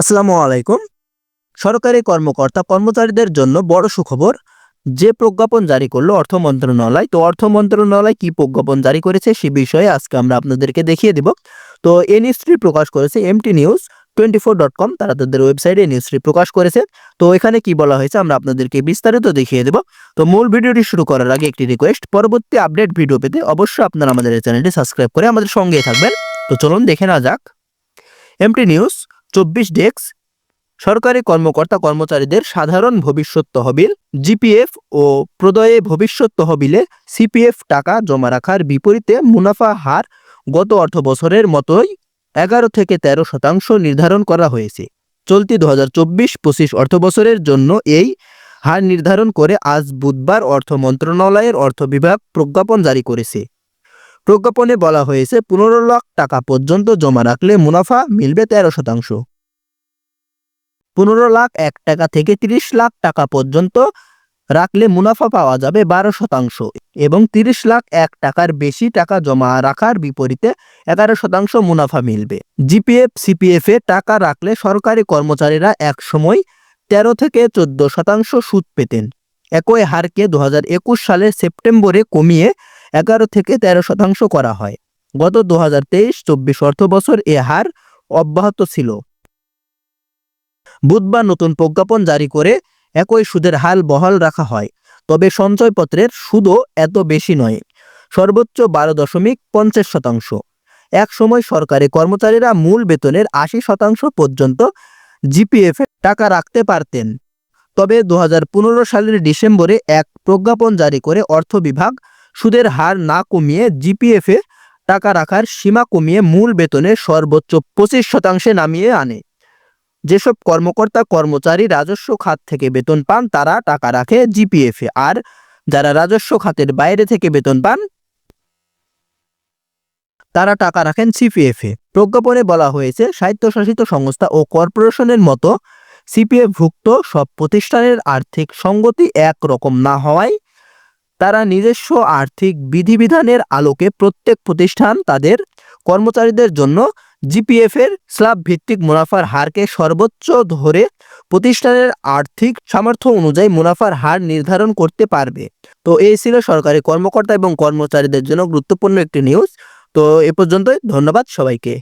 আসসালামু আলাইকুম। সরকারি কর্মকর্তা কর্মচারীদের জন্য বড় সুখবর, যে প্রজ্ঞাপন জারি করল অর্থ মন্ত্রণালয়। তো অর্থ মন্ত্রণালয় কি প্রজ্ঞাপন জারি করেছে সে বিষয়ে আজকে আমরা আপনাদেরকে দেখিয়ে দেব। তো এই নিউজটি প্রকাশ করেছে MT news twenty four dot com তারা তাদের ওয়েবসাইটে নিউজটি প্রকাশ করেছে। তো এখানে কি বলা হয়েছে আমরা আপনাদেরকে বিস্তারিত দেখিয়ে দেব। তো মূল ভিডিওটি শুরু করার আগে একটি রিকোয়েস্ট পরবর্তী আপডেট ভিডিও পেতে অবশ্যই আপনারা আমাদের এই চ্যানেলটি সাবস্ক্রাইব করে আমাদের সঙ্গেই থাকবেন। তো চলুন দেখে না যাক। এমটি নিউজ চব্বিশ ডেস্ক, সরকারি কর্মকর্তা কর্মচারীদের সাধারণ ভবিষ্যৎ তহবিল, জিপিএফ ও প্রদয়ে ভবিষ্যৎ তহবিলে সিপিএফ টাকা জমা রাখার বিপরীতে মুনাফা হার গত অর্থ বছরের মতোই এগারো থেকে তেরো শতাংশ নির্ধারণ করা হয়েছে। চলতি দু হাজার চব্বিশ পঁচিশ অর্থ বছরের জন্য এই হার নির্ধারণ করে আজ বুধবার অর্থ মন্ত্রণালয়ের অর্থ বিভাগ প্রজ্ঞাপন জারি করেছে। প্রজ্ঞাপনে বলা হয়েছে পনেরো লাখ টাকা পর্যন্ত জমা রাখলে মুনাফা মিলবে তেরো শতাংশ। পনেরো লাখ এক টাকা থেকে তিরিশ লাখ টাকা পর্যন্ত রাখলে মুনাফা পাওয়া যাবে বারো শতাংশ এবং তিরিশ লাখ এক টাকার বেশি টাকা জমা রাখার বিপরীতে এগারো শতাংশ মুনাফা মিলবে। জিপিএফ, সিপিএফ টাকা রাখলে সরকারি কর্মচারীরা এক সময় তেরো থেকে চোদ্দ শতাংশ সুদ পেতেন। একই হারকে দু সালের সেপ্টেম্বরে কমিয়ে এগারো থেকে তেরো শতাংশ করা হয়। গত দু হাজার তেইশ চব্বিশ অর্থ বছর এ হার অব্যাহত ছিল। বুধবার নতুন প্রজ্ঞাপন জারি করে একই সুদের হাল বহাল রাখা হয়, তবে সঞ্চয়পত্রের সুদও এত বেশি নয়, সর্বোচ্চ বারো দশমিক পঞ্চাশ শতাংশ। এক সময় সরকারি কর্মচারীরা মূল বেতনের আশি শতাংশ পর্যন্ত জিপিএফ টাকা রাখতে পারতেন। তবে দু হাজার পনেরো সালের ডিসেম্বরে এক প্রজ্ঞাপন জারি করে অর্থ বিভাগ সুদের হার না কমিয়ে জিপিএফে টাকা রাখার সীমা কমিয়ে মূল বেতনে সর্বোচ্চ পঁচিশ শতাংশে নামিয়ে আনে। যেসব কর্মকর্তা, কর্মচারী রাজস্ব খাত থেকে বেতন পান, তারা টাকা রাখে জিপিএফ আর যারা রাজস্ব খাতের বাইরে থেকে বেতন পান, তারা টাকা রাখেন সিপিএফ প্রজ্ঞাপনে বলা হয়েছে, স্বায়ত্তশাসিত সংস্থা ও কর্পোরেশনের মতো সিপিএফ ভুক্ত সব প্রতিষ্ঠানের আর্থিক সঙ্গতি একরকম না হওয়ায় তারা নিজস্ব আর্থিক বিধিবিধানের আলোকে প্রত্যেক প্রতিষ্ঠান তাদের কর্মচারীদের জন্য জিপিএফ এর স্ল্যাব ভিত্তিক মুনাফার হারকে সর্বোচ্চ ধরে প্রতিষ্ঠানের আর্থিক সামর্থ্য অনুযায়ী মুনাফার হার নির্ধারণ করতে পারবে। তো এই ছিল সরকারি কর্মকর্তা এবং কর্মচারীদের জন্য গুরুত্বপূর্ণ একটি নিউজ তো এ পর্যন্তই, ধন্যবাদ সবাইকে।